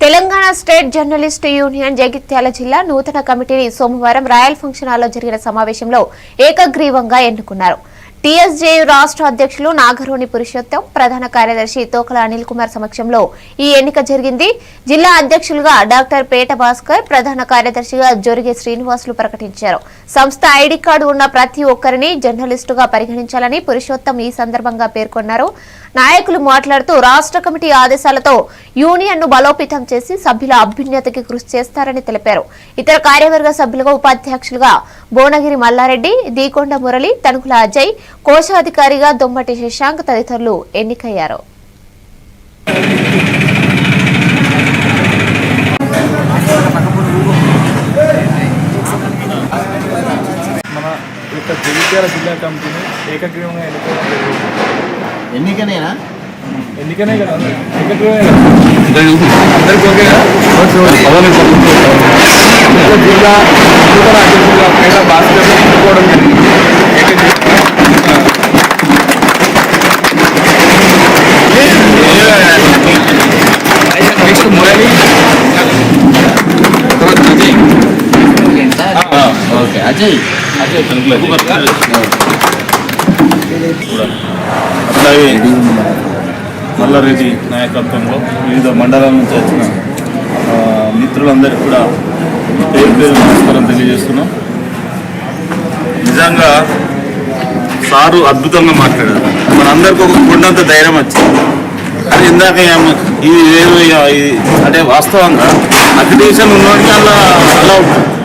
Telangana state journalist union Jagtial జిల్లా నూతన కమిటీని సోమవారం రాయల్ ఫంక్షన్ హాల్లో జరిగిన సమావేశంలో ఏకగ్రీవంగా ఎన్నుకున్నారు. టీఎస్జేయు రాష్ట్ర అధ్యక్షులు నాగరోని పురుషోత్తం ప్రధాన కార్యదర్శి తోకల అనిల్ కుమార్ సమక్షంలో ఈ ఎన్నిక జరిగింది. జిల్లా అధ్యక్షులుగా డాక్టర్ పేట భాస్కర్ ప్రధాన కార్యదర్శిగా జొరిగే శ్రీనివాసులు ప్రకటించారు. సంస్థ ఐడి కార్డు ఉన్న ప్రతి ఒక్కరిని జర్నలిస్టుగా పరిగణించాలని పురుషోత్తం ఈ సందర్భంగా పేర్కొన్నారు. నాయకులు మాట్లాడుతూ రాష్ట్ర కమిటీ ఆదేశాలతో యూనియన్ను బలోపేతం చేసి సభ్యుల అభ్యున్నతికి కృషి చేస్తారని తెలిపారు. ఇతర కార్యవర్గ సభ్యులుగా ఉపాధ్యక్షులుగా భువనగిరి మల్లారెడ్డి దీకొండ మురళి తణుకుల అజయ్ కోశాధికారిగా దొమ్మటి శశాంక్ తదితరులు ఎన్నికయ్యారు. మన యొక్క జగిత్యాల జిల్లా కమిటీని ఏకగ్రీవంగా ఎన్నుకోవడం జరిగింది. ఎన్నికనేనా? ఎన్నికనే కదా ఏకగ్రీవమే జిల్లా నూతన అధ్యక్షులుగా పేద భాస్కర్ ఎన్నుకోవడం జరిగింది ఏకగ్రీవంగా నెక్స్ట్ మురళి ఓకే అజయ్. అజయ్ అట్లాగే మల్లారెడ్డి నాయకత్వంలో వివిధ మండలాల నుంచి వచ్చిన మిత్రులందరికీ కూడా పేరు పేరు నమస్కారం తెలియజేస్తున్నాం. నిజంగా సారు అద్భుతంగా మాట్లాడారు. మనందరికీ ఒక గుండంత ధైర్యం వచ్చింది. అది ఇందాక ఇది వేరు ఇది అంటే వాస్తవంగా అక్రిడేషన్ ఉన్నవాడికి అలా అలా ఉంటుంది.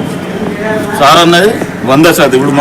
సార్ అన్నది వంద శాతం ఇప్పుడు మాకు